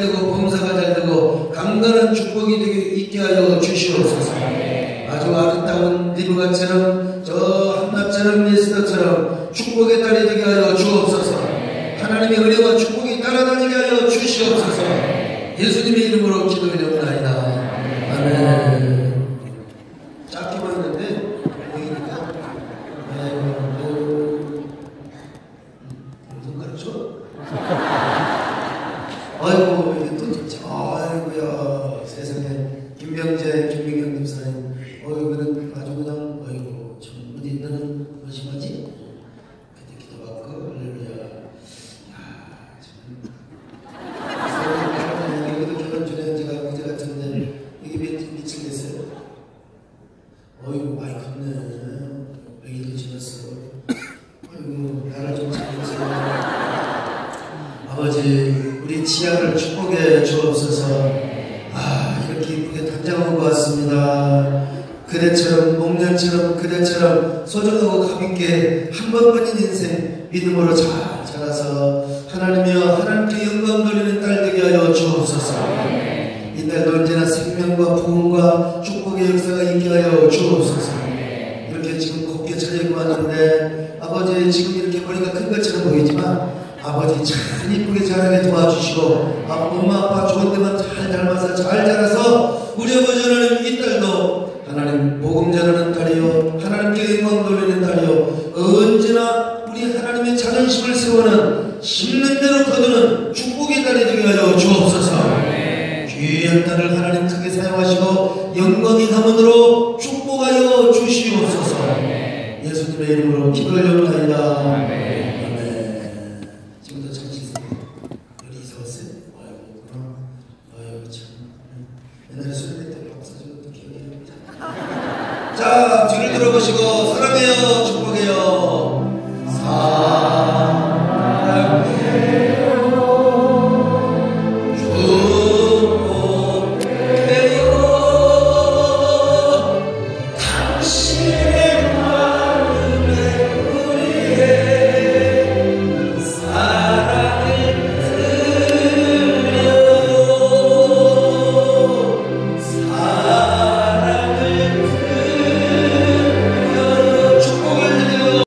되고 범사가 잘 되고 강건한 축복이 되게 있게 하여 주시옵소서. 아주 아름다운 리브가처럼 저 한나처럼 예스더처럼 축복의 딸이 되게 하여 주옵소서. 하나님의 은혜와 축복이 따라다니게 하여 주시옵소서. 예수님의 이름으로 기도드렸나이다. 아멘. 짧게만 했는데 보이니까 아이고 아이고 무슨 가르쳐? 아이고 이게 또 아이고야 세상에. 김병재 김민경 집사님. 어이구는 아주 그냥 어이구 참 어디 있는 것이마지 그때 기도받고 할렐루야. 야 참. 여기도 결혼 전에 제가 그제 같은데 이게 몇 미치겠어요? 어이구 많이 컸네. 여기도 지났어. 아이고 나를 좀 잘해주세요. 아버지 우리 지하를 축복해 주옵소서. 아 이렇게 이쁘게 단장한 것 같습니다. 그대처럼 목련처럼 그대처럼 소중하고 가볍게 한 번뿐인 인생 믿음으로 잘 자라서 하나님이여 하나님께 영광 돌리는 딸 되게 하여 주옵소서. 이 딸도 언제나 생명과 부흥과 축복의 역사가 있게 하여 주옵소서. 이렇게 지금 곱게 차려입고 왔는데 아버지 지금 이렇게 머리가 큰 것처럼 보이지만 아버지 잘 이쁘게 자라게 도와주시고 아, 엄마 아빠 좋은 데만 잘 닮아서 잘 자라서 우리 아버지 하나님 이 딸도 하나님 복음 전하는 딸이요 하나님께 영광 돌리는 딸이요 언제나 우리 하나님의 자존심을 세우는 심는 대로 거두는 축복의 딸이 되게 하여 주옵소서. 귀한 딸을 하나님 크게 사용하시고 영광의 가문으로 축복하여 주시옵소서. 예수님의 이름으로 기도하려나이다. 아멘 지금도 잘 지내세요 여기 이사 왔어요? 아이고 그럼 아이고 참 옛날에 수련회 때 박사 주는 거 기억해요 자 뒤를 들어보시고 사랑해요 축복해요